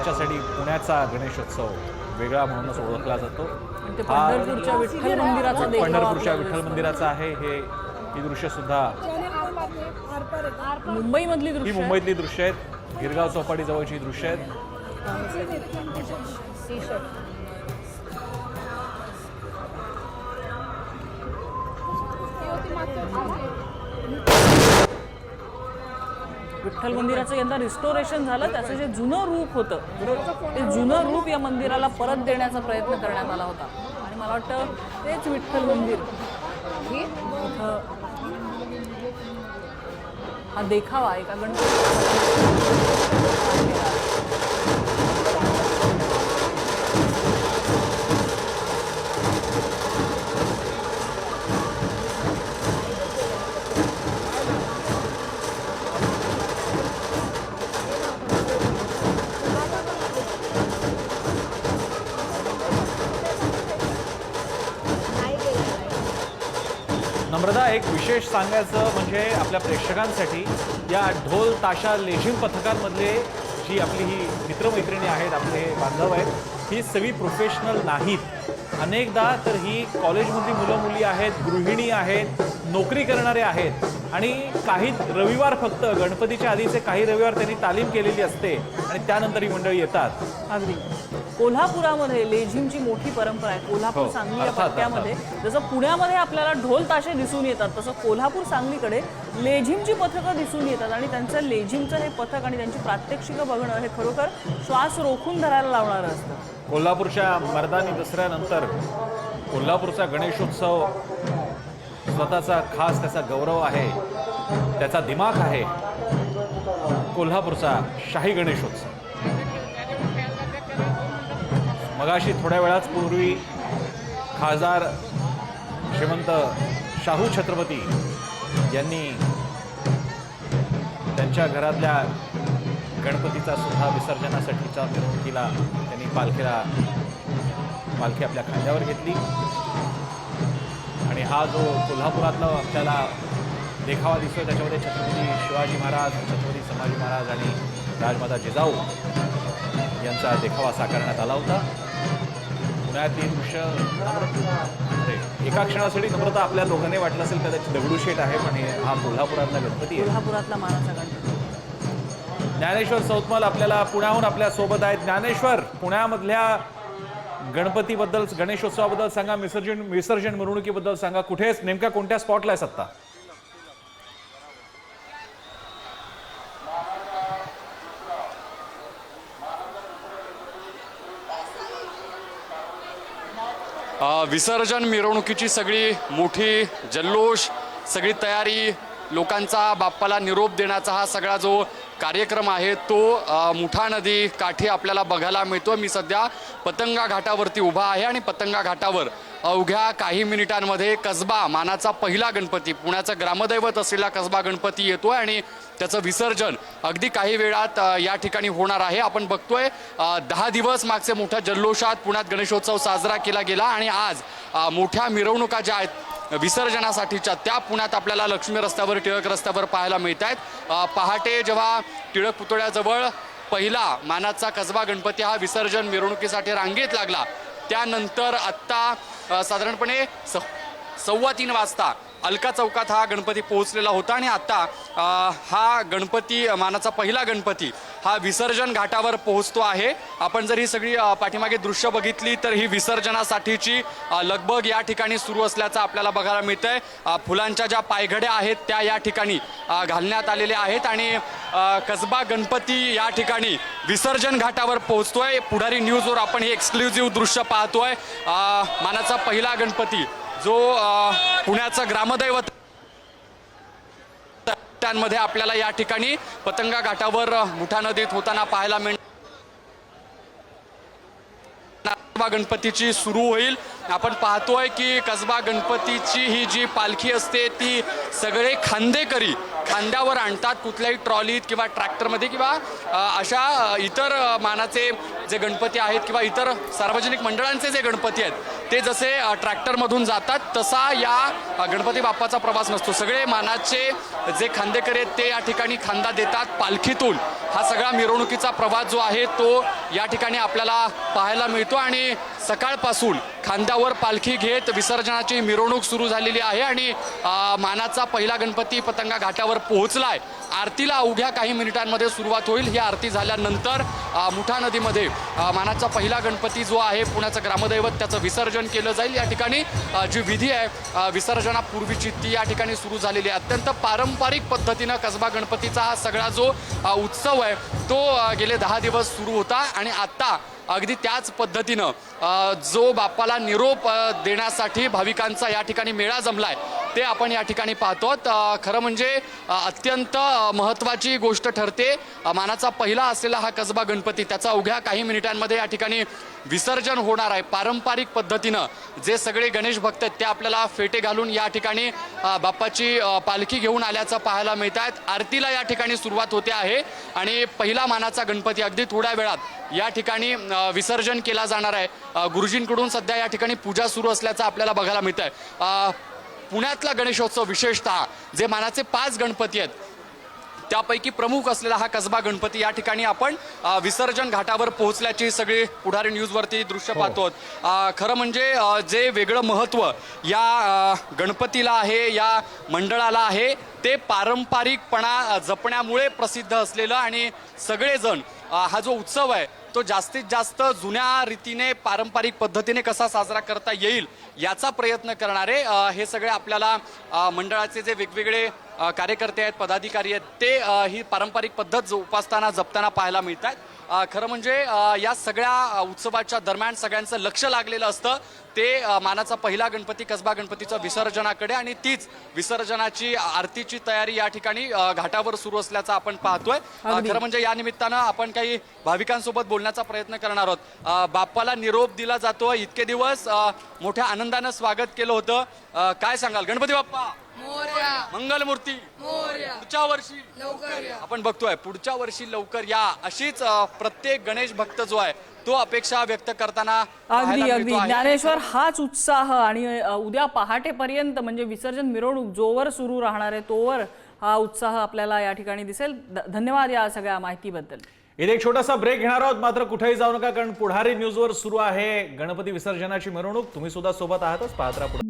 याच्यासाठी पुण्याचा गणेशोत्सव वेगळा म्हणूनच ओळखला जातो. आणि ते हा पंढरपूरच्या विठ्ठल मंदिराचा देखावा पंढरपूरच्या आपल्याला विठ्ठल मंदिराचं आहे. हे ही दृश्य सुद्धा. मुंबईमधली ही दृश्य मुंबईतली दृश्य आहेत. गिरगाव चौपाटी जवळची दृश्य आहेत. विठ्ठल मंदिराचं यंदा रिस्टोरेशन झालं. त्याचं जे जुनं रूप होतं ते जुनं रूप या मंदिराला परत देण्याचा प्रयत्न करण्यात आला होता. आणि मला वाटतं तेच विठ्ठल मंदिर. हा देखावा एका गणपती अमृता एक विशेष सांगायचं म्हणजे आपल्या प्रेक्षकांसाठी या ढोल ताशा लेझिम पथकांमधले जी आपली ही मित्रमैत्रिणी आहेत आपले हे बांधव आहेत ही सगळी प्रोफेशनल नाहीत. अनेकदा तर ही कॉलेजमधली मुलं मुली आहेत गृहिणी आहेत नोकरी करणारे आहेत आणि काही रविवार फक्त गणपतीच्या आधीचे काही रविवार त्यांनी तालीम केलेली असते आणि त्यानंतर ही मंडळी येतात. अगदी. कोल्हापुरामध्ये लेझिमची मोठी परंपरा आहे. कोल्हापूर हो, सांगली या अर्थात, पट्ट्यामध्ये जसं पुण्यामध्ये आपल्याला ढोल ताशे दिसून येतात तसं कोल्हापूर सांगलीकडे लेझिमची पथकं दिसून येतात आणि त्यांचं लेझिमचं हे पथक आणि त्यांची प्रात्यक्षिकं बघणं हे खरोखर श्वास रोखून धरायला लावणारं असतं. कोल्हापूरच्या मर्दानी दसऱ्यानंतर कोल्हापूरचा गणेशोत्सव स्वतःचा खास त्याचा गौरव आहे. त्याचा दिमाग आहे. कोल्हापूरचा शाही गणेशोत्सव. मगाशी थोड्या वेळाच पूर्वी खासदार श्रीमंत शाहू छत्रपती यांनी त्यांच्या घरातल्या गणपतीचा सुद्धा विसर्जनासाठीच्या मिरवणुकीला त्यांनी पालखीला पालखी आपल्या खांद्यावर घेतली. आणि हा जो कोल्हापुरातला आपल्याला देखावा दिसतोय त्याच्यामध्ये छत्रपती शिवाजी महाराज छत्रपती संभाजी महाराज आणि राजमाता जिजाऊ यांचा देखावा साकारण्यात आला होता. पुण्यातली दृश्य नम्रता अरे, एका क्षणासाठी नम्रता आपल्या दोघांनी वाटलं असेल कदाचित दगडूशेठ आहे पण हे हा कोल्हापुरातला गणपती आहे. कोल्हापुरातला मानाचा गणपती. ज्ञानेश्वर सौतमल आपल्याला पुण्याहून आपल्यासोबत आहेत. ज्ञानेश्वर पुण्यामधल्या गणपतीबद्दल गणेशोत्सवाबद्दल सांगा विसर्जन विसर्जन मिरवणुकीबद्दल सांगा. कुठे नेमक्या कोणत्या स्पॉटला आहे सत्ता? विसर्जन मिरवणुकीची सगळी मोठी जल्लोष सगळी तयारी लोकांचा बाप्पाला निरोप देण्याचा हा सगळा जो कार्यक्रम आहे तो मुठा नदी काठी आपल्याला बघायला मिळतो मी सध्या पतंगा घाटावरती उभा आहे आणि पतंगा घाटावर अवघ्या काही मिनिटांमध्ये कसबा मानाचा पहिला गणपती पुण्याचं ग्रामदैवत असलेला कसबा गणपती येतोय आणि त्याचं विसर्जन अगदी काही वेळात या ठिकाणी होणार आहे. आपण बघतोय दहा दिवस मागचे मोठ्या जल्लोषात पुण्यात गणेशोत्सव साजरा केला गेला आणि आज मोठ्या मिरवणुका ज्या आहेत विसर्जनासाठीच्या त्या पुण्यात आपल्याला लक्ष्मी रस्त्यावर टिळक रस्त्यावर पाहायला मिळत आहेत पहाटे जेव्हा टिळक पुतळ्याजवळ पहिला मानाचा कसबा गणपती हा विसर्जन मिरवणुकीसाठी रांगेत लागला त्यानंतर आत्ता साधारणपणे स सव्वा तीन वाजता अलका चौकात हा गणपती पोहोचलेला होता आणि आत्ता हा गणपती मानाचा पहिला गणपती हा विसर्जन घाटावर पोहोचतो आहे. आपण जर ही सगळी पाठीमागे दृश्य बघितली तर ही विसर्जनासाठीची लगबग या ठिकाणी सुरू असल्याचं आपल्याला बघायला मिळतंय. फुलांच्या ज्या पायघड्या आहेत त्या या ठिकाणी घालण्यात आलेल्या आहेत आणि कसबा गणपती या ठिकाणी विसर्जन घाटावर पोहोचतोय. पुढारी न्यूजवर आपण हे एक्सक्लुझिव्ह दृश्य पाहतोय. मानाचा पहिला गणपती जो पुण्याचं ग्रामदैवत त्यांमध्ये आपल्याला या ठिकाणी पतंगा घाटावर मुठा नदीत होताना पाहायला मिळणार कसबा गणपतीची सुरू होईल. आपण पाहतोय की कसबा गणपतीची ही जी पालखी असते ती सगळे खांदेकरी खांद्यावर आणतात कुठल्याही ट्रॉलीत किंवा ट्रॅक्टरमध्ये किंवा अशा इतर मानाचे जे गणपती आहेत किंवा इतर सार्वजनिक मंडळांचे जे गणपती आहेत ते जसे ट्रॅक्टरमधून जातात तसा या गणपती बाप्पाचा प्रवास नसतो. सगळे मानाचे जे खांदेकरी आहेत ते या ठिकाणी खांदा देतात पालखीतून हा सगळा मिरवणुकीचा प्रवास जो आहे तो या ठिकाणी आपल्याला पाहायला मिळतो आणि सकाळपासून खांद्यावर पालखी घेत विसर्जनाची मिरवणूक सुरू झालेली आहे आणि मानाचा पहिला गणपती पतंगा घाटावर पोहोचलाय. आरतीला अवघ्या काही मिनिटांमध्ये सुरुवात होईल. ही आरती झाल्यानंतर मुठा नदीमध्ये मानाचा पहिला गणपती जो आहे पुण्याचं ग्रामदैवत त्याचं विसर्जन केलं जाईल. या ठिकाणी जी विधी आहे विसर्जनापूर्वीची ती या ठिकाणी सुरू झालेली आहे. अत्यंत पारंपरिक पद्धतीनं कसबा गणपतीचा हा सगळा जो उत्सव उत्सव आहे. तो गेले दहा दिवस सुरू होता आणि आता अगदी त्याच पद्धतीनं जो बाप्पाला निरोप देण्यासाठी भाविकांचा या ठिकाणी मेळा जमलाय ते आपण या ठिकाणी पाहतो. खरं म्हणजे अत्यंत महत्त्वाची गोष्ट ठरते. मानाचा पहिला असलेला हा कसबा गणपती त्याचा अवघ्या काही मिनिटांमध्ये या ठिकाणी विसर्जन होणार आहे. पारंपरिक पद्धतीनं जे सगळे गणेश भक्त आहेत ते आपल्याला फेटे घालून या ठिकाणी बाप्पाची पालखी घेऊन आल्याचं पाहायला मिळत आहेत आरतीला या ठिकाणी सुरुवात होते आहे आणि पहिला मानाचा गणपती अगदी थोड्या वेळात या ठिकाणी विसर्जन केला जाणार आहे. गुरुजींकडून सध्या या ठिकाणी पूजा सुरू असल्याचं आपल्याला बघायला मिळत आहे पुण्यातला गणेशोत्सव विशेषतः जे मानाचे पाच गणपती आहेत त्यापैकी प्रमुख असलेला हा कसबा गणपती. या ठिकाणी आपण विसर्जन घाटावर पोहोचल्याची सगळी पुढारी न्यूजवरती दृश्य पाहतो अ, खरं म्हणजे जे वेगळं महत्त्व या गणपतीला आहे या मंडळाला आहे ते पारंपरिकपणा जपण्यामुळे प्रसिद्ध असलेलं आणि सगळेजण हा जो उत्सव आहे तो जास्तीत जास्त जुन्या रीतीने पारंपरिक पद्धतीने कसा साजरा करता येईल याचा प्रयत्न करणारे हे सगळे आपल्याला मंडळाचे जे वेगवेगळे कार्यकर्ते आहेत पदाधिकारी आहेत ते ही पारंपरिक पद्धत जो उपासताना जपताना पाहायला मिळत आहेत खरं म्हणजे या सगळ्या उत्सवाच्या दरम्यान सगळ्यांचं लक्ष लागलेलं असतं. ते मानाचा पहिला गणपती कसबा गणपतीच्या विसर्जनाकडे आणि तीच विसर्जनाची आरतीची तयारी या ठिकाणी घाटावर सुरू असल्याचं आपण पाहतोय. खरं म्हणजे या निमित्तानं आपण काही भाविकांसोबत बोलण्याचा प्रयत्न करणार आहोत. बाप्पाला निरोप दिला जातो. इतके दिवस मोठ्या आनंदानं स्वागत केलं होतं. काय सांगाल? गणपती बाप्पा! मंगलमूर्ती. मोर्या. पुढच्या वर्षी. लवकर या. आपण बघतोय पुढच्या वर्षी लवकर या. अशीच प्रत्येक गणेश भक्त जो आहे तो अपेक्षा व्यक्त करताना अगदी अगदी. ज्ञानेश्वर हाच उत्साह आणि उद्या पहाटेपर्यंत म्हणजे विसर्जन मिरवणूक जोवर सुरू राहणार आहे तोवर हा उत्साह आपल्याला या ठिकाणी दिसेल. धन्यवाद या सगळ्या माहितीबद्दल. इथे एक छोटासा ब्रेक घेणार आहोत मात्र कुठेही जाऊ नका कारण पुढारी न्यूजवर सुरू आहे गणपती विसर्जनाची मिरवणूक. तुम्ही सुद्धा सोबत आहातच पाहत राहा पुढे.